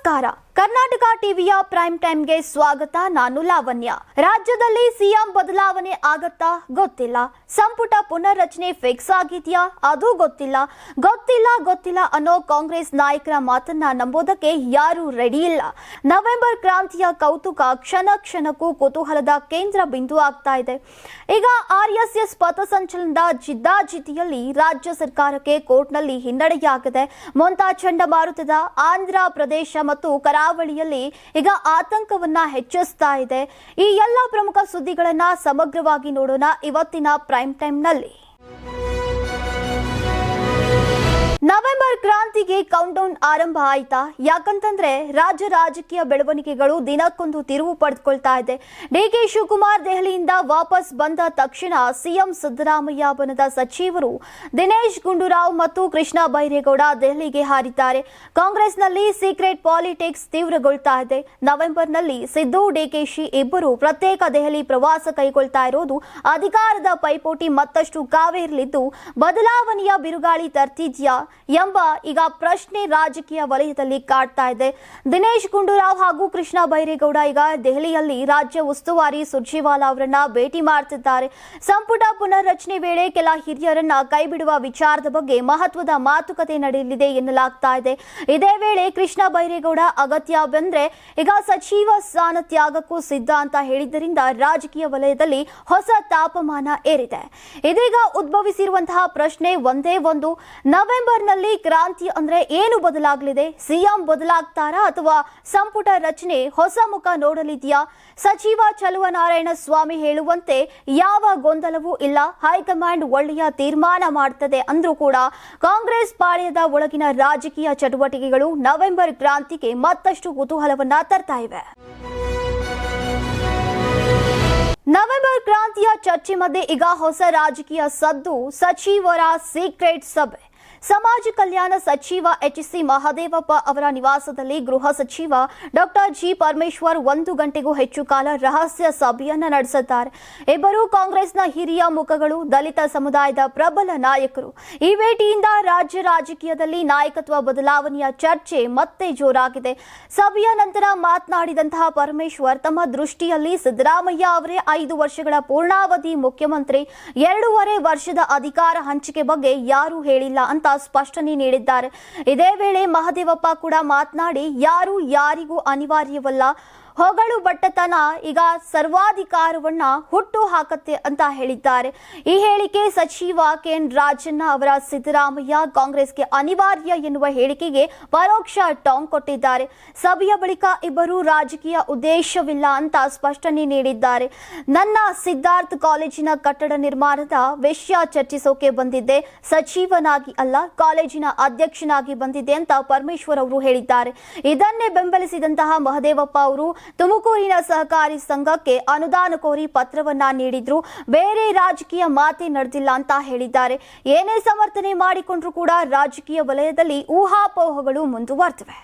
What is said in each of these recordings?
ನಮಸ್ಕಾರ ಕರ್ನಾಟಕ ಟಿವಿಯ ಪ್ರೈಮ್ ಟೈಮ್ಗೆ ಸ್ವಾಗತ, ನಾನು ಲಾವಣ್ಯ. ರಾಜ್ಯದಲ್ಲಿ ಸಿಎಂ ಬದಲಾವಣೆ ಆಗತ್ತಾ? ಗೊತ್ತಿಲ್ಲ. ಸಂಪುಟ ಪುನರ್ರಚನೆ ಫಿಕ್ಸ್ ಆಗಿದ್ಯಾ? ಅದು ಗೊತ್ತಿಲ್ಲ. ಗೊತ್ತಿಲ್ಲ ಗೊತ್ತಿಲ್ಲ ಅನ್ನೋ ಕಾಂಗ್ರೆಸ್ ನಾಯಕರ ಮಾತನ್ನ ನಂಬೋದಕ್ಕೆ ಯಾರು ರೆಡಿ ಇಲ್ಲ. ನವೆಂಬರ್ ಕ್ರಾಂತಿಯ ಕೌತುಕ ಕ್ಷಣ ಕ್ಷಣಕ್ಕೂ ಕುತೂಹಲದ ಕೇಂದ್ರ ಬಿಂದು ಆಗ್ತಾ ಇದೆ. ಈಗ ಆರ್ಎಸ್ಎಸ್ ಪಥಸಂಚಲನದ ಜಿದ್ದಾಜಿದ್ದಿಯಲ್ಲಿ ರಾಜ್ಯ ಸರ್ಕಾರಕ್ಕೆ ಕೋರ್ಟ್ನಲ್ಲಿ ಹಿನ್ನಡೆಯಾಗಿದೆ. ಮೊಂತಾ ಚಂಡಮಾರುತದ ಆಂಧ್ರ ಪ್ರದೇಶ ಮತ್ತು ಕರಾವಳಿಯಲ್ಲಿ ಈಗ ಆತಂಕವನ್ನ ಹೆಚ್ಚಿಸ್ತಾ ಇದೆ. ಈ ಎಲ್ಲ ಪ್ರಮುಖ ಸುದ್ದಿಗಳನ್ನ ಸಮಗ್ರವಾಗಿ ನೋಡೋಣ ಇವತ್ತಿನ ಪ್ರೈಮ್ ಟೈಮ್ನಲ್ಲಿ ನವೆಂಬರ್ ಕ್ರಾಂತಿಗೆ ಕೌಂಟೌನ್ ಆರಂಭ ಆಯ್ತಾ? ಯಾಕಂತಂದ್ರೆ ರಾಜ್ಯ ರಾಜಕೀಯ ಬೆಳವಣಿಗೆಗಳು ದಿನಕ್ಕೊಂದು ತಿರುವು ಪಡೆದುಕೊಳ್ತಾ ಇದೆ. ಡಿಕೆ ಶಿವಕುಮಾರ್ ದೆಹಲಿಯಿಂದ ವಾಪಸ್ ಬಂದ ತಕ್ಷಣ ಸಿಎಂ ಸಿದ್ದರಾಮಯ್ಯ ಬಣದ ಸಚಿವರು ದಿನೇಶ್ ಗುಂಡೂರಾವ್ ಮತ್ತು ಕೃಷ್ಣ ಬೈರೇಗೌಡ ದೆಹಲಿಗೆ ಹಾರಿದ್ದಾರೆ. ಕಾಂಗ್ರೆಸ್ನಲ್ಲಿ ಸೀಕ್ರೆಟ್ ಪಾಲಿಟಿಕ್ಸ್ ತೀವ್ರಗೊಳ್ತಾ ಇದೆ. ನವೆಂಬರ್ನಲ್ಲಿ ಸಿದ್ದು ಡಿಕೆಶಿ ಇಬ್ಬರು ಪ್ರತ್ಯೇಕ ದೆಹಲಿ ಪ್ರವಾಸ ಕೈಗೊಳ್ತಾ ಇರೋದು ಅಧಿಕಾರದ ಪೈಪೋಟಿ ಮತ್ತಷ್ಟು ಕಾವೇರಲಿದ್ದು, ಬದಲಾವಣೆಯ ಬಿರುಗಾಳಿ ತರ್ತಿದ್ಯಾ? ಎಂಬ ಈಗ ಪ್ರಶ್ನೆ ರಾಜಕೀಯ ವಲಯದಲ್ಲಿ ಕಾಡ್ತಾ ಇದೆ. ದಿನೇಶ್ ಗುಂಡೂರಾವ್ ಹಾಗೂ ಕೃಷ್ಣ ಬೈರೇಗೌಡ ಈಗ ದೆಹಲಿಯಲ್ಲಿ ರಾಜ್ಯ ಉಸ್ತುವಾರಿ ಸುರ್ಜಿವಾಲಾ ಅವರನ್ನ ಭೇಟಿ ಮಾಡ್ತಿದ್ದಾರೆ. ಸಂಪುಟ ಪುನರ್ರಚನೆ ವೇಳೆ ಕೆಲ ಹಿರಿಯರನ್ನ ಕೈಬಿಡುವ ವಿಚಾರದ ಬಗ್ಗೆ ಮಹತ್ವದ ಮಾತುಕತೆ ನಡೆಯಲಿದೆ ಎನ್ನಲಾಗ್ತಾ ಇದೆ. ಇದೇ ವೇಳೆ ಕೃಷ್ಣ ಬೈರೇಗೌಡ ಅಗತ್ಯ ಬಂದ್ರೆ ಈಗ ಸಚಿವ ಸ್ಥಾನ ತ್ಯಾಗಕ್ಕೂ ಸಿದ್ಧ ಅಂತ ಹೇಳಿದ್ದರಿಂದ ರಾಜಕೀಯ ವಲಯದಲ್ಲಿ ಹೊಸ ತಾಪಮಾನ ಏರಿದೆ. ಇದೀಗ ಉದ್ಭವಿಸಿರುವಂತಹ ಪ್ರಶ್ನೆ ಒಂದೇ ಒಂದು. ನವೆಂಬರ್ನಲ್ಲಿ ಕ್ರಾಂತಿ ಅಂದ್ರೆ ಏನು ಬದಲಾಗಲಿದೆ? ಸಿಎಂ ಬದಲಾಗ್ತಾರಾ ಅಥವಾ ಸಂಪುಟ ರಚನೆ ಹೊಸ ಮುಖ ನೋಡಲಿದೆಯಾ? ಸಚಿವ ಚಲುವನಾರಾಯಣ ಸ್ವಾಮಿ ಹೇಳುವಂತೆ ಯಾವ ಗೊಂದಲವೂ ಇಲ್ಲ. ಹೈಕಮಾಂಡ್ ಒಳ್ಳೆಯ ತೀರ್ಮಾನ ಮಾಡ್ತದೆ ಅಂದ್ರೂ ಕೂಡ ಕಾಂಗ್ರೆಸ್ ಪಾಳ್ಯದ ಒಳಗಿನ ರಾಜಕೀಯ ಚಟುವಟಿಕೆಗಳು ನವೆಂಬರ್ ಕ್ರಾಂತಿಗೆ ಮತ್ತಷ್ಟು ಕುತೂಹಲವನ್ನ ತರ್ತಾ ಇವೆ. ನವೆಂಬರ್ ಕ್ರಾಂತಿಯ ಚರ್ಚೆ ಮಧ್ಯೆ ಈಗ ಹೊಸ ರಾಜಕೀಯ ಸದ್ದು ಸಚಿವರ ಸೀಕ್ರೆಟ್ ಸಭೆ. ಸಮಾಜ ಕಲ್ಯಾಣ ಸಚಿವ ಎಚ್ ಸಿ ಮಹದೇವಪ್ಪ ಅವರ ನಿವಾಸದಲ್ಲಿ ಗೃಹ ಸಚಿವ ಡಾಕ್ಟರ್ ಜಿ ಪರಮೇಶ್ವರ್ ಒಂದು ಗಂಟೆಗೂ ಹೆಚ್ಚು ಕಾಲ ರಹಸ್ಯ ಸಭೆಯನ್ನ ನಡೆಸಿದ್ದಾರೆ ಇಬ್ಬರು ಕಾಂಗ್ರೆಸ್ನ ಹಿರಿಯ ಮುಖಗಳು ದಲಿತ ಸಮುದಾಯದ ಪ್ರಬಲ ನಾಯಕರು. ಈ ಭೇಟಿಯಿಂದ ರಾಜ್ಯ ರಾಜಕೀಯದಲ್ಲಿ ನಾಯಕತ್ವ ಬದಲಾವಣೆಯ ಚರ್ಚೆ ಮತ್ತೆ ಜೋರಾಗಿದೆ. ಸಭೆಯ ನಂತರ ಮಾತನಾಡಿದಂತಹ ಪರಮೇಶ್ವರ್, ತಮ್ಮ ದೃಷ್ಟಿಯಲ್ಲಿ ಸಿದ್ದರಾಮಯ್ಯ ಅವರೇ ಐದು ವರ್ಷಗಳ ಪೂರ್ಣಾವಧಿ ಮುಖ್ಯಮಂತ್ರಿ, ಎರಡೂವರೆ ವರ್ಷದ ಅಧಿಕಾರ ಹಂಚಿಕೆ ಬಗ್ಗೆ ಯಾರೂ ಹೇಳಿಲ್ಲ ಅಂತ ಸ್ಪಷ್ಟನೆ ನೀಡಿದ್ದಾರೆ. ಇದೇ ವೇಳೆ ಮಹದೇವಪ್ಪ ಕೂಡ ಮಾತನಾಡಿ ಯಾರು ಯಾರಿಗೂ ಅನಿವಾರ್ಯವಲ್ಲ. ಹೊಗಳು ಬಟ್ಟತನ ಈಗ ಸರ್ವಾಧಿಕಾರವನ್ನ ಹುಟ್ಟು ಹಾಕತ್ತೆ ಅಂತ ಹೇಳಿದ್ದಾರೆ. ಈ ಹೇಳಿಕೆ ಸಚಿವ ಕೆಎನ್ ರಾಜಣ್ಣ ಅವರ ಸಿದ್ದರಾಮಯ್ಯ ಕಾಂಗ್ರೆಸ್ಗೆ ಅನಿವಾರ್ಯ ಎನ್ನುವ ಹೇಳಿಕೆಗೆ ಪರೋಕ್ಷ ಟಾಂಗ್ ಕೊಟ್ಟಿದ್ದಾರೆ. ಸಭೆಯ ಬಳಿಕ ಇಬ್ಬರು ರಾಜಕೀಯ ಉದ್ದೇಶವಿಲ್ಲ ಅಂತ ಸ್ಪಷ್ಟನೆ ನೀಡಿದ್ದಾರೆ. ನನ್ನ ಸಿದ್ಧಾರ್ಥ ಕಾಲೇಜಿನ ಕಟ್ಟಡ ನಿರ್ಮಾಣದ ವಿಷಯ ಚರ್ಚಿಸೋಕೆ ಬಂದಿದ್ದೆ. ಸಚಿವನಾಗಿ ಅಲ್ಲ, ಕಾಲೇಜಿನ ಅಧ್ಯಕ್ಷನಾಗಿ ಬಂದಿದ್ದೆ ಅಂತ ಪರಮೇಶ್ವರ್ ಅವರು ಹೇಳಿದ್ದಾರೆ. ಇದನ್ನೇ ಬೆಂಬಲಿಸಿದಂತಹ ಮಹದೇವಪ್ಪ ಅವರು ತುಮಕೂರಿನ ಸಹಕಾರಿ ಸಂಘಕ್ಕೆ ಅನುದಾನ ಕೋರಿ ಪತ್ರವನ್ನ ನೀಡಿದ್ರು. ಬೇರೆ ರಾಜಕೀಯ ಮಾತೇ ನಡೆದಿಲ್ಲ ಅಂತ ಹೇಳಿದ್ದಾರೆ. ಏನೇ ಸಮರ್ಥನೆ ಮಾಡಿಕೊಂಡ್ರೂ ಕೂಡ ರಾಜಕೀಯ ವಲಯದಲ್ಲಿ ಊಹಾಪೋಹಗಳು ಮುಂದುವರೆದಿವೆ.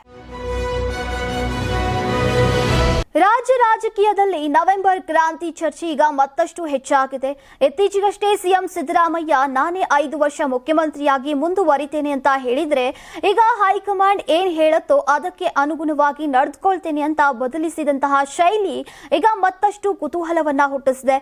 ರಾಜ್ಯ ರಾಜಕೀಯದಲ್ಲಿ ನವೆಂಬರ್ ಕ್ರಾಂತಿ ಚರ್ಚೆ ಈಗ ಮತ್ತಷ್ಟು ಹೆಚ್ಚಾಗಿದೆ. ಇತ್ತೀಚೆಗಷ್ಟೇ ಸಿಎಂ ಸಿದ್ದರಾಮಯ್ಯ, ನಾನೇ ಐದು ವರ್ಷ ಮುಖ್ಯಮಂತ್ರಿಯಾಗಿ ಮುಂದುವರಿತೇನೆ ಅಂತ ಹೇಳಿದ್ರೆ, ಈಗ ಹೈಕಮಾಂಡ್ ಏನ್ ಹೇಳುತ್ತೋ ಅದಕ್ಕೆ ಅನುಗುಣವಾಗಿ ನಡೆದುಕೊಳ್ತೇನೆ ಅಂತ ಬದಲಿಸಿದಂತಹ ಶೈಲಿ ಈಗ ಮತ್ತಷ್ಟು ಕುತೂಹಲವನ್ನ ಹುಟ್ಟಿಸಿದೆ.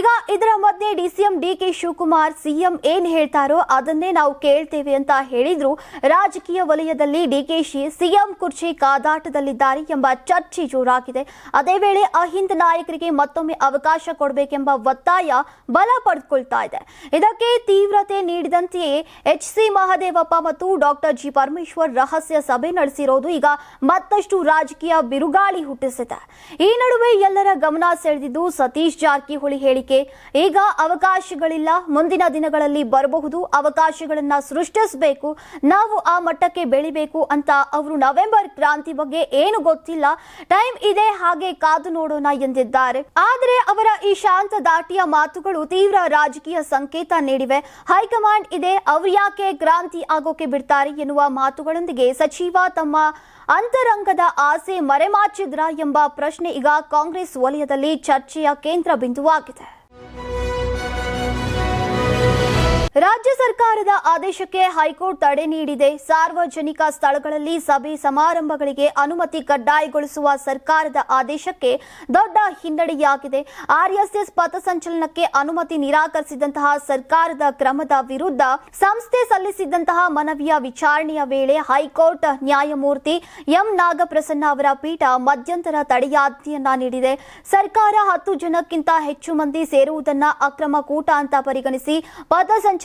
ಈಗ ಇದರ ಮಧ್ಯೆ DCM D K Shivakumar CM ಏನ್ ಹೇಳ್ತಾರೋ ಅದನ್ನೇ ನಾವು ಕೇಳ್ತೇವೆ ಅಂತ ಹೇಳಿದ್ರು. ರಾಜಕೀಯ ವಲಯದಲ್ಲಿ ಡಿಕೆಶಿ ಸಿಎಂ ಕುರ್ಚಿ ಕಾದಾಟದಲ್ಲಿದ್ದಾರೆ ಎಂಬ ಚರ್ಚೆ ಜೋರಾಗಿದೆ. ಅದೇ ವೇಳೆ ಅಹಿಂದ್ ನಾಯಕರಿಗೆ ಮತ್ತೊಮ್ಮೆ ಅವಕಾಶ ಕೊಡಬೇಕೆಂಬ ಒತ್ತಾಯ ಬಲ ಪಡೆದುಕೊಳ್ತಾ ಇದೆ. ಇದಕ್ಕೆ ತೀವ್ರತೆ ನೀಡಿದಂತೆಯೇ ಎಚ್ ಸಿ ಮಹದೇವಪ್ಪ ಮತ್ತು ಡಾಕ್ಟರ್ ಜಿ ಪರಮೇಶ್ವರ್ ರಹಸ್ಯ ಸಭೆ ನಡೆಸಿರೋದು ಈಗ ಮತ್ತಷ್ಟು ರಾಜಕೀಯ ಬಿರುಗಾಳಿ ಹುಟ್ಟಿಸಿದೆ. ಈ ನಡುವೆ ಎಲ್ಲರ ಗಮನ ಸೆಳೆದಿದ್ದು ಸತೀಶ್ ಜಾರಕಿಹೊಳಿ ಹೇಳಿಕೆ, ಈಗ ಅವಕಾಶಗಳಿಲ್ಲ, ಮುಂದಿನ ದಿನಗಳಲ್ಲಿ ಬರಬಹುದು, ಅವಕಾಶಗಳನ್ನ ಸೃಷ್ಟಿಸಬೇಕು, ನಾವು ಆ ಮಟ್ಟಕ್ಕೆ ಬೆಳಿಬೇಕು ಅಂತ ಅವರು ನವೆಂಬರ್ ಕ್ರಾಂತಿ ಬಗ್ಗೆ ಏನು ಗೊತ್ತಿಲ್ಲ. ಟೈಮ್ ಇದೆ ಹಾಗೆ ಕಾದು ನೋಡೋಣ ಎಂದಿದ್ದಾರೆ. ಆದರೆ ಅವರ ಈ ಶಾಂತ ದಾಟಿಯ ಮಾತುಗಳು ತೀವ್ರ ರಾಜಕೀಯ ಸಂಕೇತ ನೀಡಿವೆ. ಹೈಕಮಾಂಡ್ ಇದೆ ಅವ್ರು ಯಾಕೆ ಕ್ರಾಂತಿ ಆಗೋಕೆ ಬಿಡ್ತಾರೆ ಎನ್ನುವ ಮಾತುಗಳೊಂದಿಗೆ ಸಚಿವ ತಮ್ಮ ಅಂತರಂಗದ ಆಸೆ ಮರೆಮಾಚಿದ್ರ ಎಂಬ ಪ್ರಶ್ನೆ ಈಗ ಕಾಂಗ್ರೆಸ್ ವಲಯದಲ್ಲಿ ಚರ್ಚೆಯ ಕೇಂದ್ರ ಬಿಂದುವಾಗಿದೆ. ರಾಜ್ಯ ಸರ್ಕಾರದ ಆದೇಶಕ್ಕೆ ಹೈಕೋರ್ಟ್ ತಡೆ ನೀಡಿದೆ. ಸಾರ್ವಜನಿಕ ಸ್ಥಳಗಳಲ್ಲಿ ಸಭೆ ಸಮಾರಂಭಗಳಿಗೆ ಅನುಮತಿ ಕಡ್ಡಾಯಗೊಳಿಸುವ ಸರ್ಕಾರದ ಆದೇಶಕ್ಕೆ ದೊಡ್ಡ ಹಿನ್ನಡೆಯಾಗಿದೆ. ಆರ್ಎಸ್ಎಸ್ ಪಥಸಂಚಲನಕ್ಕೆ ಅನುಮತಿ ನಿರಾಕರಿಸಿದಂತಹ ಸರ್ಕಾರದ ಕ್ರಮದ ವಿರುದ್ಧ ಸಂಸ್ಥೆ ಸಲ್ಲಿಸಿದ್ದಂತಹ ಮನವಿಯ ವಿಚಾರಣೆಯ ವೇಳೆ ಹೈಕೋರ್ಟ್ ನ್ಯಾಯಮೂರ್ತಿ ಎಂ. ನಾಗಪ್ರಸನ್ನ ಅವರ ಪೀಠ ಮಧ್ಯಂತರ ತಡೆಯಾಜ್ಞೆಯನ್ನ ನೀಡಿದೆ. ಸರ್ಕಾರ ಹತ್ತು ಜನಕ್ಕಿಂತ ಹೆಚ್ಚು ಮಂದಿ ಸೇರುವುದನ್ನ ಅಕ್ರಮ ಕೂಟ ಅಂತ ಪರಿಗಣಿಸಿ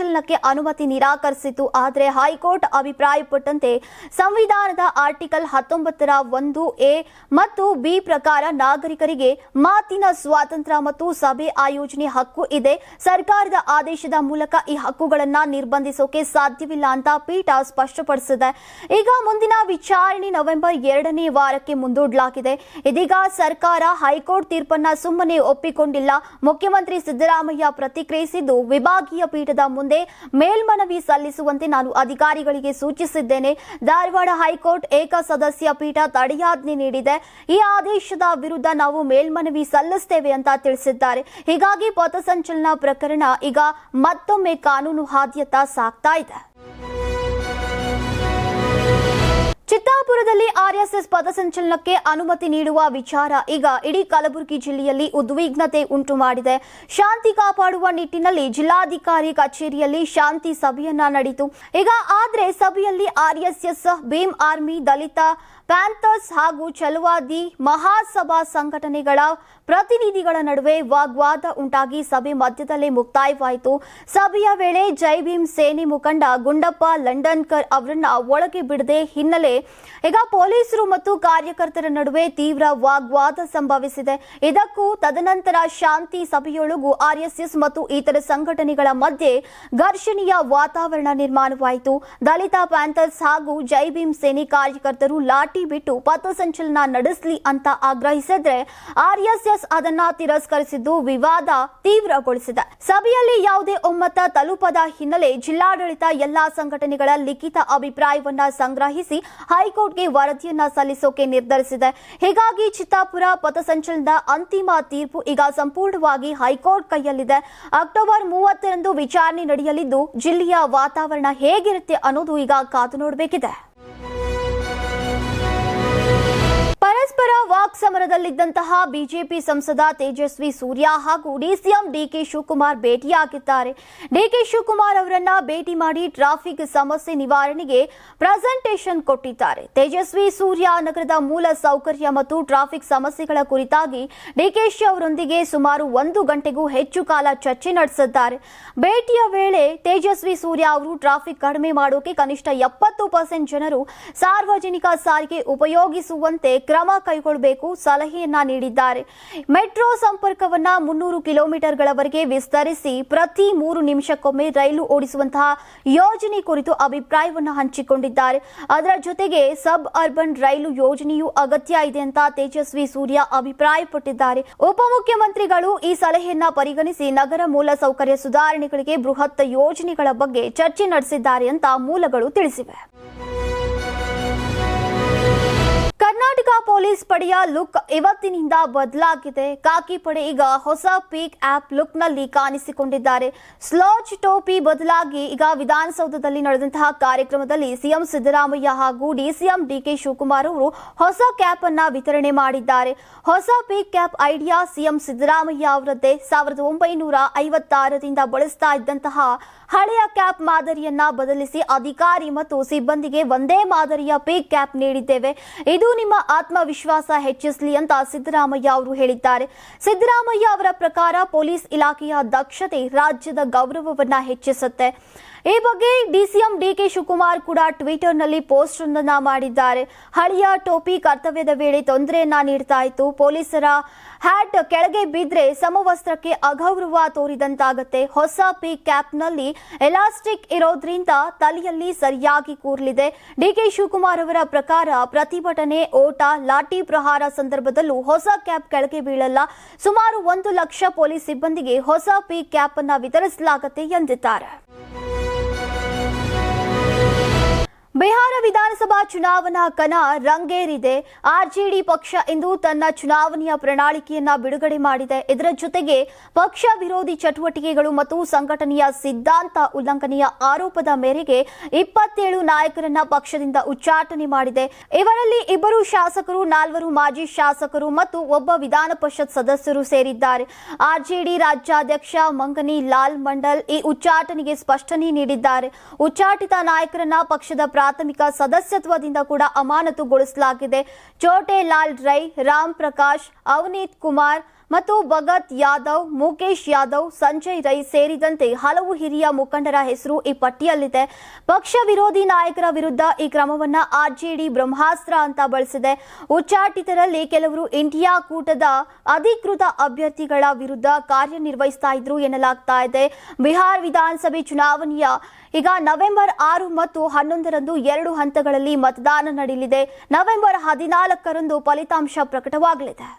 ಪಥಸಂಚಲನಕ್ಕೆ ಅನುಮತಿ ನಿರಾಕರಿಸಿತು. ಆದರೆ ಹೈಕೋರ್ಟ್ ಅಭಿಪ್ರಾಯಪಟ್ಟಂತೆ ಸಂವಿಧಾನದ ಆರ್ಟಿಕಲ್ ಹತ್ತೊಂಬತ್ತರ ಒಂದು ಎ ಮತ್ತು ಬಿ ಪ್ರಕಾರ ನಾಗರಿಕರಿಗೆ ಮಾತಿನ ಸ್ವಾತಂತ್ರ್ಯ ಮತ್ತು ಸಭೆ ಆಯೋಜನೆ ಹಕ್ಕು ಇದೆ. ಸರ್ಕಾರದ ಆದೇಶದ ಮೂಲಕ ಈ ಹಕ್ಕುಗಳನ್ನ ನಿರ್ಬಂಧಿಸೋಕೆ ಸಾಧ್ಯವಿಲ್ಲ ಅಂತ ಪೀಠ ಸ್ಪಷ್ಟಪಡಿಸಿದೆ. ಈಗ ಮುಂದಿನ ವಿಚಾರಣೆ ನವೆಂಬರ್ ಎರಡನೇ ವಾರಕ್ಕೆ ಮುಂದೂಡಲಾಗಿದೆ. ಇದೀಗ ಸರ್ಕಾರ ಹೈಕೋರ್ಟ್ ತೀರ್ಪನ್ನ ಸುಮ್ಮನೆ ಒಪ್ಪಿಕೊಂಡಿಲ್ಲ. ಮುಖ್ಯಮಂತ್ರಿ ಸಿದ್ದರಾಮಯ್ಯ ಪ್ರತಿಕ್ರಿಯಿಸಿದ್ದು, ವಿಭಾಗೀಯ ಪೀಠದ ಮುಂದೆ ಮೇಲ್ಮನವಿ ಸಲ್ಲಿಸುವಂತೆ ನಾನು ಅಧಿಕಾರಿಗಳಿಗೆ ಸೂಚಿಸಿದ್ದೇನೆ. ಧಾರವಾಡ ಹೈಕೋರ್ಟ್ ಏಕ ಸದಸ್ಯ ಪೀಠ ತಡೆಯಾಜ್ಞೆ ನೀಡಿದೆ. ಈ ಆದೇಶದ ವಿರುದ್ಧ ನಾವು ಮೇಲ್ಮನವಿ ಸಲ್ಲಿಸುತ್ತೇವೆ ಅಂತ ತಿಳಿಸಿದ್ದಾರೆ. ಹೀಗಾಗಿ ಪಥಸಂಚಲನ ಪ್ರಕರಣ ಈಗ ಮತ್ತೊಮ್ಮೆ ಕಾನೂನು ಹಾದ್ಯತ ಸಾಕ್ತಾ ಇದೆ. ಚಿತ್ತಾಪುರದಲ್ಲಿ ಆರ್ಎಸ್ಎಸ್ ಪಥಸಂಚಲನಕ್ಕೆ ಅನುಮತಿ ನೀಡುವ ವಿಚಾರ ಈಗ ಇಡೀ ಕಲಬುರಗಿ ಜಿಲ್ಲೆಯಲ್ಲಿ ಉದ್ವಿಗ್ನತೆ ಉಂಟು ಮಾಡಿದೆ. ಶಾಂತಿ ಕಾಪಾಡುವ ನಿಟ್ಟಿನಲ್ಲಿ ಜಿಲ್ಲಾಧಿಕಾರಿ ಕಚೇರಿಯಲ್ಲಿ ಶಾಂತಿ ಸಭೆಯನ್ನ ನಡೆಯಿತು. ಈಗ ಆದ್ರೆ ಸಭೆಯಲ್ಲಿ RSS, Bhim Army, Dalit, Panthers ಹಾಗೂ ಚಲುವಾದಿ ಮಹಾಸಭಾ ಸಂಘಟನೆಗಳ ಪ್ರತಿನಿಧಿಗಳ ನಡುವೆ ವಾಗ್ವಾದ ಉಂಟಾಗಿ ಸಭೆ ಮಧ್ಯದಲ್ಲೇ ಮುಕ್ತಾಯವಾಯಿತು. ಸಭೆಯ ವೇಳೆ ಜೈ ಭೀಮ್ ಸೇನೆ ಮುಖಂಡ ಗುಂಡಪ್ಪ ಲಂಡನ್ಕರ್ ಅವರನ್ನ ಒಳಗೆ ಬಿಡದೆ ಹಿನ್ನೆಲೆ ಈಗ ಪೊಲೀಸರು ಮತ್ತು ಕಾರ್ಯಕರ್ತರ ನಡುವೆ ತೀವ್ರ ವಾಗ್ವಾದ ಸಂಭವಿಸಿದೆ. ಇದಕ್ಕೂ ತದನಂತರ ಶಾಂತಿ ಸಭೆಯೊಳಗೂ ಆರ್ಎಸ್ಎಸ್ ಮತ್ತು ಇತರ ಸಂಘಟನೆಗಳ ಮಧ್ಯೆ ಘರ್ಷಣೆಯ ವಾತಾವರಣ ನಿರ್ಮಾಣವಾಯಿತು. ದಲಿತ ಪ್ಯಾಂಥರ್ಸ್ ಹಾಗೂ ಜೈ ಭೀಮ್ ಸೇನೆ ಕಾರ್ಯಕರ್ತರು ಲಾಠಿ ಬಿಟ್ಟು ಪಥಸಂಚಲನ ನಡೆಸಲಿ ಅಂತ ಆಗ್ರಹಿಸಿದ್ರೆ ಆರ್ಎಸ್ಎಸ್ ಅದನ್ನ ತಿರಸ್ಕರಿಸಿದ್ದು ವಿವಾದ ತೀವ್ರಗೊಳಿಸಿದೆ. ಸಭೆಯಲ್ಲಿ ಯಾವುದೇ ಒಮ್ಮತ ತಲುಪದ ಹಿನ್ನೆಲೆ ಜಿಲ್ಲಾಡಳಿತ ಎಲ್ಲಾ ಸಂಘಟನೆಗಳ ಲಿಖಿತ ಅಭಿಪ್ರಾಯವನ್ನ ಸಂಗ್ರಹಿಸಿ ಹೈಕೋರ್ಟ್ಗೆ ವರದಿಯನ್ನ ಸಲ್ಲಿಸೋಕೆ ನಿರ್ಧರಿಸಿದೆ. ಹೀಗಾಗಿ ಚಿತ್ತಾಪುರ ಪಥಸಂಚಲನದ ಅಂತಿಮ ತೀರ್ಪು ಈಗ ಸಂಪೂರ್ಣವಾಗಿ ಹೈಕೋರ್ಟ್ ಕೈಯಲ್ಲಿದೆ. ಅಕ್ಟೋಬರ್ ಮೂವತ್ತರಂದು ವಿಚಾರಣೆ ನಡೆಯಲಿದ್ದು, ಜಿಲ್ಲೆಯ ವಾತಾವರಣ ಹೇಗಿರುತ್ತೆ ಅನ್ನೋದು ಈಗ ಕಾದು ನೋಡಬೇಕಿದೆ. ಪರಸ್ಪರ ವಾಕ್ ಸಮರದಲ್ಲಿದ್ದಂತಹ ಬಿಜೆಪಿ ಸಂಸದ ತೇಜಸ್ವಿ ಸೂರ್ಯ ಹಾಗೂ ಡಿಸಿಎಂ ಡಿಕೆ ಶಿವಕುಮಾರ್ ಭೇಟಿಯಾಗಿದ್ದಾರೆ. ಡಿಕೆ ಶಿವಕುಮಾರ್ ಅವರನ್ನ ಭೇಟಿ ಮಾಡಿ ಟ್ರಾಫಿಕ್ ಸಮಸ್ಯೆ ನಿವಾರಣೆಗೆ ಪ್ರೆಸೆಂಟೇಷನ್ ಕೊಟ್ಟಿದ್ದಾರೆ. ತೇಜಸ್ವಿ ಸೂರ್ಯ ನಗರದ ಮೂಲ ಸೌಕರ್ಯ ಮತ್ತು ಟ್ರಾಫಿಕ್ ಸಮಸ್ಯೆಗಳ ಕುರಿತಾಗಿ ಡಿಕೆಶಿ ಅವರೊಂದಿಗೆ ಸುಮಾರು ಒಂದು ಗಂಟೆಗೂ ಹೆಚ್ಚು ಕಾಲ ಚರ್ಚೆ ನಡೆಸಿದ್ದಾರೆ. ಭೇಟಿಯ ವೇಳೆ ತೇಜಸ್ವಿ ಸೂರ್ಯ ಅವರು ಟ್ರಾಫಿಕ್ ಕಡಿಮೆ ಮಾಡೋಕೆ ಕನಿಷ್ಠ ಎಪ್ಪತ್ತು ಪರ್ಸೆಂಟ್ ಜನರು ಸಾರ್ವಜನಿಕ ಸಾರಿಗೆ ಉಪಯೋಗಿಸುವಂತೆ ಕ್ರಮ ಕೈಗೊಳ್ಳಬೇಕು ಸಲಹೆಯನ್ನ ನೀಡಿದ್ದಾರೆ. ಮೆಟ್ರೋ ಸಂಪರ್ಕವನ್ನ ಮುನ್ನೂರು ಕಿಲೋಮೀಟರ್ಗಳವರೆಗೆ ವಿಸ್ತರಿಸಿ ಪ್ರತಿ ಮೂರು ನಿಮಿಷಕ್ಕೊಮ್ಮೆ ರೈಲು ಓಡಿಸುವಂತಹ ಯೋಜನೆ ಕುರಿತು ಅಭಿಪ್ರಾಯವನ್ನು ಹಂಚಿಕೊಂಡಿದ್ದಾರೆ. ಅದರ ಜೊತೆಗೆ ಸಬ್ ಅರ್ಬನ್ ರೈಲು ಯೋಜನೆಯು ಅಗತ್ಯ ಇದೆ ಅಂತ ತೇಜಸ್ವಿ ಸೂರ್ಯ ಅಭಿಪ್ರಾಯಪಟ್ಟಿದ್ದಾರೆ. ಉಪಮುಖ್ಯಮಂತ್ರಿಗಳು ಈ ಸಲಹೆಯನ್ನ ಪರಿಗಣಿಸಿ ನಗರ ಮೂಲಸೌಕರ್ಯ ಸುಧಾರಣೆಗಳಿಗೆ ಬೃಹತ್ ಯೋಜನೆಗಳ ಬಗ್ಗೆ ಚರ್ಚೆ ನಡೆಸಿದ್ದಾರೆ ಅಂತ ಮೂಲಗಳು ತಿಳಿಸಿವೆ. ಕರ್ನಾಟಕ ಪೊಲೀಸ್ ಪಡೆಯ ಲುಕ್ ಇವತ್ತಿನಿಂದ ಬದಲಾಗಿದೆ. ಕಾಕಿ ಪಡೆ ಈಗ ಹೊಸ ಪೀಕ್ ಆಪ್ ಲುಕ್ನಲ್ಲಿ ಕಾಣಿಸಿಕೊಂಡಿದ್ದಾರೆ. ಸ್ಲಾಚ್ ಟೋಪಿ ಬದಲಾಗಿ ಈಗ ವಿಧಾನಸೌಧದಲ್ಲಿ ನಡೆದಂತಹ ಕಾರ್ಯಕ್ರಮದಲ್ಲಿ ಸಿಎಂ ಸಿದ್ದರಾಮಯ್ಯ ಹಾಗೂ ಡಿಸಿಎಂ ಡಿಕೆ ಶಿವಕುಮಾರ್ ಅವರು ಹೊಸ ಕ್ಯಾಪ್ ಅನ್ನ ವಿತರಣೆ ಮಾಡಿದ್ದಾರೆ. ಹೊಸ peak cap idea CM Siddaramaiah ಅವರದ್ದೇ. ಸಾವಿರದ ಒಂಬೈನೂರ ಐವತ್ತಾರರಿಂದ ಬಳಸ್ತಾ ಇದ್ದಂತಹ ಹಳೆಯ ಕ್ಯಾಪ್ ಮಾದರಿಯನ್ನ ಬದಲಿಸಿ ಅಧಿಕಾರಿ ಮತ್ತು ಸಿಬ್ಬಂದಿಗೆ ಒಂದೇ ಮಾದರಿಯ ಪೀಕ್ ಕ್ಯಾಪ್ ನೀಡಿದ್ದೇವೆ. ಇದು ನಿಮ್ಮ ಆತ್ಮವಿಶ್ವಾಸ ಹೆಚ್ಚಿಸಲಿ ಅಂತ ಸಿದ್ದರಾಮಯ್ಯ ಅವರು ಹೇಳಿದ್ದಾರೆ. ಸಿದ್ದರಾಮಯ್ಯ ಅವರ ಪ್ರಕಾರ ಪೊಲೀಸ್ ಇಲಾಖೆಯ ದಕ್ಷತೆ ರಾಜ್ಯದ ಗೌರವವನ್ನ ಹೆಚ್ಚಿಸುತ್ತೆ. ಈ ಬಗ್ಗೆ ಡಿಸಿಎಂ ಡಿಕೆ ಶಿವಕುಮಾರ್ ಕೂಡ ಟ್ವಿಟರ್ನಲ್ಲಿ ಪೋಸ್ಟ್ ಒಂದನ್ನ ಮಾಡಿದ್ದಾರೆ. ಹಳೆಯ ಟೋಪಿ ಕರ್ತವ್ಯದ ವೇಳೆ ತೊಂದರೆಯನ್ನ ನೀಡ್ತಾ ಇತ್ತು. ಪೊಲೀಸರ ಹ್ಯಾಟ್ ಕೆಳಗೆ ಬಿದ್ರೆ ಸಮವಸ್ತ್ರಕ್ಕೆ ಅಗೌರವ ತೋರಿದಂತಾಗತ್ತೆ. ಹೊಸ ಪಿ ಕ್ಯಾಪ್ನಲ್ಲಿ ಎಲಾಸ್ಟಿಕ್ ಇರೋದ್ರಿಂದ ತಲೆಯಲ್ಲಿ ಸರಿಯಾಗಿ ಕೂರ್ಲಿದೆ. ಡಿಕೆ ಶಿವಕುಮಾರ್ ಅವರ ಪ್ರಕಾರ ಪ್ರತಿಭಟನೆ, ಓಟ, ಲಾಠಿ ಪ್ರಹಾರ ಸಂದರ್ಭದಲ್ಲೂ ಹೊಸ ಕ್ಯಾಪ್ ಕೆಳಗೆ ಬೀಳಲ್ಲ. ಸುಮಾರು ಒಂದು ಲಕ್ಷ ಪೊಲೀಸ್ ಸಿಬ್ಬಂದಿಗೆ ಹೊಸ ಪಿ ಕ್ಯಾಪ್ ಅನ್ನ ವಿತರಿಸಲಾಗುತ್ತೆ ಎಂದಿದ್ದಾರೆ. ಬಿಹಾರ ವಿಧಾನಸಭೆ ಚುನಾವಣಾ ಕನ ರಂಗೇರಿದೆ. ಆರ್ಜೆಡಿ ಪಕ್ಷ ಇಂದು ತನ್ನ ಚುನಾವಣೆಯ ಪ್ರಣಾಳಿಕೆಯನ್ನ ಬಿಡುಗಡೆ ಮಾಡಿದೆ. ಇದರ ಜೊತೆಗೆ ಪಕ್ಷ ವಿರೋಧಿ ಚಟುವಟಿಕೆಗಳು ಮತ್ತು ಸಂಘಟನೆಯ ಸಿದ್ಧಾಂತ ಉಲ್ಲಂಘನೆಯ ಆರೋಪದ ಮೇರೆಗೆ ಇಪ್ಪತ್ತೇಳು ನಾಯಕರನ್ನ ಪಕ್ಷದಿಂದ ಉಚ್ಚಾಟನೆ ಮಾಡಿದೆ. ಇವರಲ್ಲಿ ಇಬ್ಬರು ಶಾಸಕರು, ನಾಲ್ವರು ಮಾಜಿ ಶಾಸಕರು ಮತ್ತು ಒಬ್ಬ ವಿಧಾನ ಪರಿಷತ್ ಸದಸ್ಯರು ಸೇರಿದ್ದಾರೆ. ಆರ್ಜೆಡಿ ರಾಜ್ಯಾಧ್ಯಕ್ಷ ಮಂಗನಿ ಲಾಲ್ ಮಂಡಲ್ ಈ ಉಚ್ಚಾಟನೆಗೆ ಸ್ಪಷ್ಟನೆ ನೀಡಿದ್ದಾರೆ. ಉಚ್ಚಾಟಿತ ನಾಯಕರನ್ನ ಪಕ್ಷದ ಪ್ರಾಥಮಿಕ ಸದಸ್ಯತ್ವದಿಂದ ಕೂಡ ಅಮಾನತುಗೊಳಿಸಲಾಗಿದೆ. ಚೋಟೆ ಲಾಲ್ ರೈ ರಾಮ್ ಪ್ರಕಾಶ್ ಅವನೀತ್ ಕುಮಾರ್ ಮತ್ತು ಭಗತ್ ಯಾದವ್, ಮುಕೇಶ್ ಯಾದವ್, ಸಂಜಯ್ ರೈ ಸೇರಿದಂತೆ ಹಲವು ಹಿರಿಯ ಮುಖಂಡರ ಹೆಸರು ಈ ಪಟ್ಟಿಯಲ್ಲಿದೆ. ಪಕ್ಷ ವಿರೋಧಿ ನಾಯಕರ ವಿರುದ್ಧ ಈ ಕ್ರಮವನ್ನ ಆರ್ಜೆಡಿ ಬ್ರಹ್ಮಾಸ್ತ್ರ ಅಂತ ಬಳಸಿದೆ. ಉಚ್ಚಾಟಿತರಲ್ಲಿ ಕೆಲವರು ಇಂಡಿಯಾ ಕೂಟದ ಅಧಿಕೃತ ಅಭ್ಯರ್ಥಿಗಳ ವಿರುದ್ಧ ಕಾರ್ಯನಿರ್ವಹಿಸ್ತಾ ಇದ್ರು ಎನ್ನಲಾಗ್ತಾ ಇದೆ. ಬಿಹಾರ್ ವಿಧಾನಸಭೆ ಚುನಾವಣೆಯ ಈಗ ನವೆಂಬರ್ ಆರು ಮತ್ತು ಹನ್ನೊಂದರಂದು ಎರಡು ಹಂತಗಳಲ್ಲಿ ಮತದಾನ ನಡೆಯಲಿದೆ. ನವೆಂಬರ್ ಹದಿನಾಲ್ಕರಂದು ಫಲಿತಾಂಶ ಪ್ರಕಟವಾಗಲಿದೆ.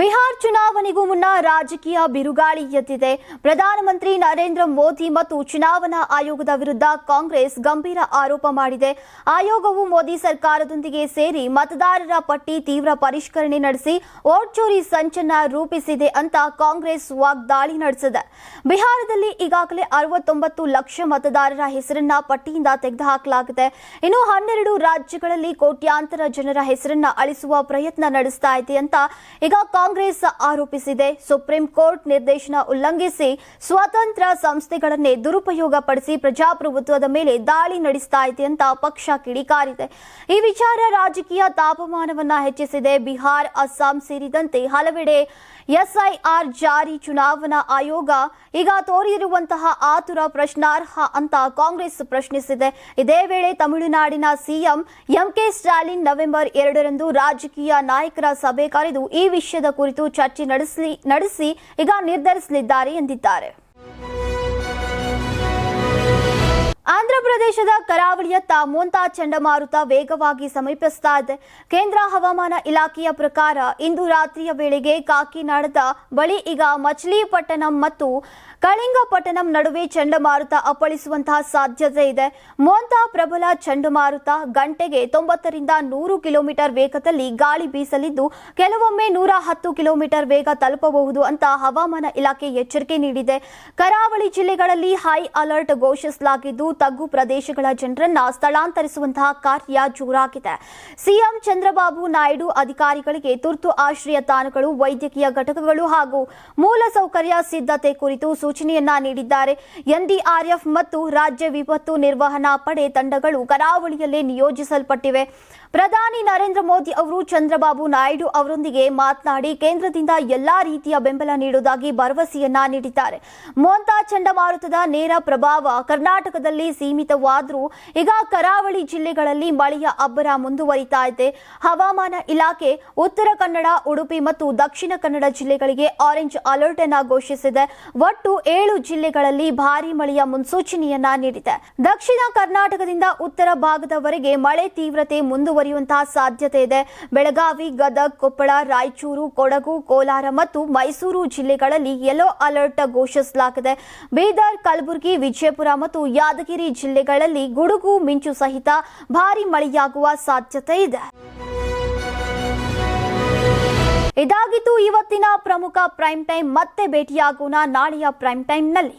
ಬಿಹಾರ್ ಚುನಾವಣೆಗೂ ಮುನ್ನ ರಾಜಕೀಯ ಬಿರುಗಾಳಿ ಎದ್ದಿದೆ. ಪ್ರಧಾನಮಂತ್ರಿ ನರೇಂದ್ರ ಮೋದಿ ಮತ್ತು ಚುನಾವಣಾ ಆಯೋಗದ ವಿರುದ್ಧ ಕಾಂಗ್ರೆಸ್ ಗಂಭೀರ ಆರೋಪ ಮಾಡಿದೆ. ಆಯೋಗವು ಮೋದಿ ಸರ್ಕಾರದೊಂದಿಗೆ ಸೇರಿ ಮತದಾರರ ಪಟ್ಟಿ ತೀವ್ರ ಪರಿಷ್ಕರಣೆ ನಡೆಸಿ ವೋಟ್ ಚೋರಿ ಸಂಚನ್ನ ರೂಪಿಸಿದೆ ಅಂತ ಕಾಂಗ್ರೆಸ್ ವಾಗ್ದಾಳಿ ನಡೆಸಿದೆ. ಬಿಹಾರದಲ್ಲಿ ಈಗಾಗಲೇ ಅರವತ್ತೊಂಬತ್ತು ಲಕ್ಷ ಮತದಾರರ ಹೆಸರನ್ನ ಪಟ್ಟಿಯಿಂದ ತೆಗೆದುಹಾಕಲಾಗಿದೆ. ಇನ್ನು ಹನ್ನೆರಡು ರಾಜ್ಯಗಳಲ್ಲಿ ಕೋಟ್ಯಾಂತರ ಜನರ ಹೆಸರನ್ನ ಅಳಿಸುವ ಪ್ರಯತ್ನ ನಡೆಸ್ತಾ ಇದೆ ಅಂತ ಈಗ ಕಾಂಗ್ರೆಸ್ ಆರೋಪಿಸಿದೆ. ಸುಪ್ರೀಂ ಕೋರ್ಟ್ ನಿರ್ದೇಶನ ಉಲ್ಲಂಘಿಸಿ ಸ್ವತಂತ್ರ ಸಂಸ್ಥೆಗಳನ್ನೇ ದುರುಪಯೋಗ ಪಡಿಸಿ ಪ್ರಜಾಪ್ರಭುತ್ವದ ಮೇಲೆ ದಾಳಿ ನಡೆಸ್ತಾ ಇದೆ ಅಂತ ಪಕ್ಷ ಕಿಡಿಕಾರಿದೆ. ಈ ವಿಚಾರ ರಾಜಕೀಯ ತಾಪಮಾನವನ್ನ ಹೆಚ್ಚಿಸಿದೆ. ಬಿಹಾರ್, ಅಸ್ಸಾಂ ಸೇರಿದಂತೆ ಹಲವೆಡೆ ಎಸ್ಐಆರ್ ಜಾರಿ ಚುನಾವಣಾ ಆಯೋಗ ಈಗ ತೋರಿರುವಂತಹ ಆತುರ ಪ್ರಶ್ನಾರ್ಹ ಅಂತ ಕಾಂಗ್ರೆಸ್ ಪ್ರಶ್ನಿಸಿದೆ. ಇದೇ ವೇಳೆ ತಮಿಳುನಾಡಿನ ಸಿಎಂ ಎಂಕೆ ಸ್ಟಾಲಿನ್ ನವೆಂಬರ್ ಎರಡರಂದು ರಾಜಕೀಯ ನಾಯಕರ ಸಭೆ ಕರೆದು ಈ ವಿಷಯದ ಕುರಿತು ಚರ್ಚೆ ನಡೆಸಿ ಈಗ ನಿರ್ಧರಿಸಲಿದ್ದಾರೆ ಎಂದಿದ್ದಾರೆ. ಆಂಧ್ರಪ್ರದೇಶದ ಕರಾವಳಿಯತ್ತ ಮೋಂತಾ ಚಂಡಮಾರುತ ವೇಗವಾಗಿ ಸಮೀಪಿಸ್ತಾ ಇದೆ. ಕೇಂದ್ರ ಹವಾಮಾನ ಇಲಾಖೆಯ ಪ್ರಕಾರ ಇಂದು ರಾತ್ರಿಯ ವೇಳೆಗೆ ಕಾಕಿನಾಡದ ಬಳಿ ಈಗ ಮಚ್ಲಿಪಟ್ಟಣಂ ಮತ್ತು ಕಳಿಂಗಪಟ್ಟಣಂ ನಡುವೆ ಚಂಡಮಾರುತ ಅಪ್ಪಳಿಸುವಂತಹ ಸಾಧ್ಯತೆ ಇದೆ. ಮೋಂತಾ ಪ್ರಬಲ ಚಂಡಮಾರುತ ಗಂಟೆಗೆ ತೊಂಬತ್ತರಿಂದ ನೂರು ಕಿಲೋಮೀಟರ್ ವೇಗದಲ್ಲಿ ಗಾಳಿ ಬೀಸಲಿದ್ದು, ಕೆಲವೊಮ್ಮೆ ನೂರ ಹತ್ತು ಕಿಲೋಮೀಟರ್ ವೇಗ ತಲುಪಬಹುದು ಅಂತ ಹವಾಮಾನ ಇಲಾಖೆ ಎಚ್ಚರಿಕೆ ನೀಡಿದೆ. ಕರಾವಳಿ ಜಿಲ್ಲೆಗಳಲ್ಲಿ ಹೈ ಅಲರ್ಟ್ ಘೋಷಿಸಲಾಗಿದ್ದು ತಗ್ಗು ಪ್ರದೇಶಗಳ ಜನರನ್ನ ಸ್ಥಳಾಂತರಿಸುವಂತಹ ಕಾರ್ಯ ಜೋರಾಗಿದೆ. ಸಿಎಂ ಚಂದ್ರಬಾಬು ನಾಯ್ಡು ಅಧಿಕಾರಿಗಳಿಗೆ ತುರ್ತು ಆಶ್ರಯ ತಾಣಗಳು, ವೈದ್ಯಕೀಯ ಘಟಕಗಳು ಹಾಗೂ ಮೂಲಸೌಕರ್ಯ ಸಿದ್ಧತೆ ಕುರಿತು ಸೂಚನೆಯನ್ನ ನೀಡಿದ್ದಾರೆ. ಎನ್ಡಿಆರ್ಎಫ್ ಮತ್ತು ರಾಜ್ಯ ವಿಪತ್ತು ನಿರ್ವಹಣಾ ಪಡೆ ತಂಡಗಳು ಕರಾವಳಿಯಲ್ಲಿ ನಿಯೋಜಿಸಲ್ಪಟ್ಟಿವೆ. ಪ್ರಧಾನಿ ನರೇಂದ್ರ ಮೋದಿ ಅವರು ಚಂದ್ರಬಾಬು ನಾಯ್ಡು ಅವರೊಂದಿಗೆ ಮಾತನಾಡಿ ಕೇಂದ್ರದಿಂದ ಎಲ್ಲಾ ರೀತಿಯ ಬೆಂಬಲ ನೀಡುವುದಾಗಿ ಭರವಸೆಯನ್ನ ನೀಡಿದ್ದಾರೆ. ಮೋಂತಾ ಚಂಡಮಾರುತದ ನೇರ ಪ್ರಭಾವ ಕರ್ನಾಟಕದಲ್ಲಿ ಸೀಮಿತವಾದರೂ ಈಗ ಕರಾವಳಿ ಜಿಲ್ಲೆಗಳಲ್ಲಿ ಮಳೆಯ ಅಬ್ಬರ ಮುಂದುವರಿತಾ ಇದೆ. ಹವಾಮಾನ ಇಲಾಖೆ ಉತ್ತರ ಕನ್ನಡ, ಉಡುಪಿ ಮತ್ತು ದಕ್ಷಿಣ ಕನ್ನಡ ಜಿಲ್ಲೆಗಳಿಗೆ ಆರೆಂಜ್ ಅಲರ್ಟ್ ಅನ್ನ ಘೋಷಿಸಿದೆ. ಒಟ್ಟು ಏಳು ಜಿಲ್ಲೆಗಳಲ್ಲಿ ಭಾರಿ ಮಳೆಯ ಮುನ್ಸೂಚನೆಯನ್ನ ನೀಡಿದೆ. ದಕ್ಷಿಣ ಕರ್ನಾಟಕದಿಂದ ಉತ್ತರ ಭಾಗದವರೆಗೆ ಮಳೆ ತೀವ್ರತೆ ಮುಂದುವರಿಯುವಂತಹ ಸಾಧ್ಯತೆ ಇದೆ. ಬೆಳಗಾವಿ, ಗದಗ್, ಕೊಪ್ಪಳ, ರಾಯಚೂರು, ಕೊಡಗು, ಕೋಲಾರ ಮತ್ತು ಮೈಸೂರು ಜಿಲ್ಲೆಗಳಲ್ಲಿ ಯೆಲ್ಲೋ ಅಲರ್ಟ್ ಘೋಷಿಸಲಾಗಿದೆ. ಬೀದರ್, ಕಲಬುರಗಿ, ವಿಜಯಪುರ ಮತ್ತು ಯಾದಗಿರಿ ಜಿಲ್ಲೆಗಳಲ್ಲಿ ಗುಡುಗು, ಮಿಂಚು ಸಹಿತ ಭಾರಿ ಮಳೆಯಾಗುವ ಸಾಧ್ಯತೆ ಇದೆ. ಇದಾಗಿತ್ತು ಇವತ್ತಿನ ಪ್ರಮುಖ ಪ್ರೈಮ್ ಟೈಮ್ ಮತ್ತೆ ಭೇಟಿಯಾಗೋಣ ನಾಳೆಯ ಪ್ರೈಮ್ ಟೈಮ್ನಲ್ಲಿ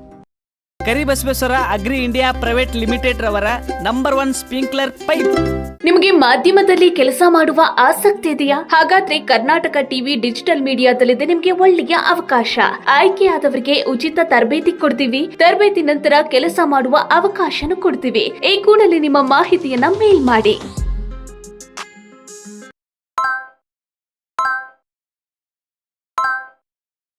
Karibasaveshwara agri India private limited ರವರ ನಂಬರ್ ಒನ್ ಸ್ಪ್ರಿಂಕ್ಲರ್ ಪೈಪ್. ನಿಮಗೆ ಮಾಧ್ಯಮದಲ್ಲಿ ಕೆಲಸ ಮಾಡುವ ಆಸಕ್ತಿ ಇದೆಯಾ? ಹಾಗಾದ್ರೆ ಕರ್ನಾಟಕ ಟಿವಿ ಡಿಜಿಟಲ್ ಮೀಡಿಯಾದಲ್ಲಿದೆ ನಿಮಗೆ ಒಳ್ಳೆಯ ಅವಕಾಶ. ಆಯ್ಕೆಯಾದವರಿಗೆ ಉಚಿತ ತರಬೇತಿ ಕೊಡ್ತೀವಿ. ತರಬೇತಿ ನಂತರ ಕೆಲಸ ಮಾಡುವ ಅವಕಾಶನೂ ಕೊಡ್ತೀವಿ. ಈ ಕೂಡಲೇ ನಿಮ್ಮ ಮಾಹಿತಿಯನ್ನ ಮೇಲ್ ಮಾಡಿ.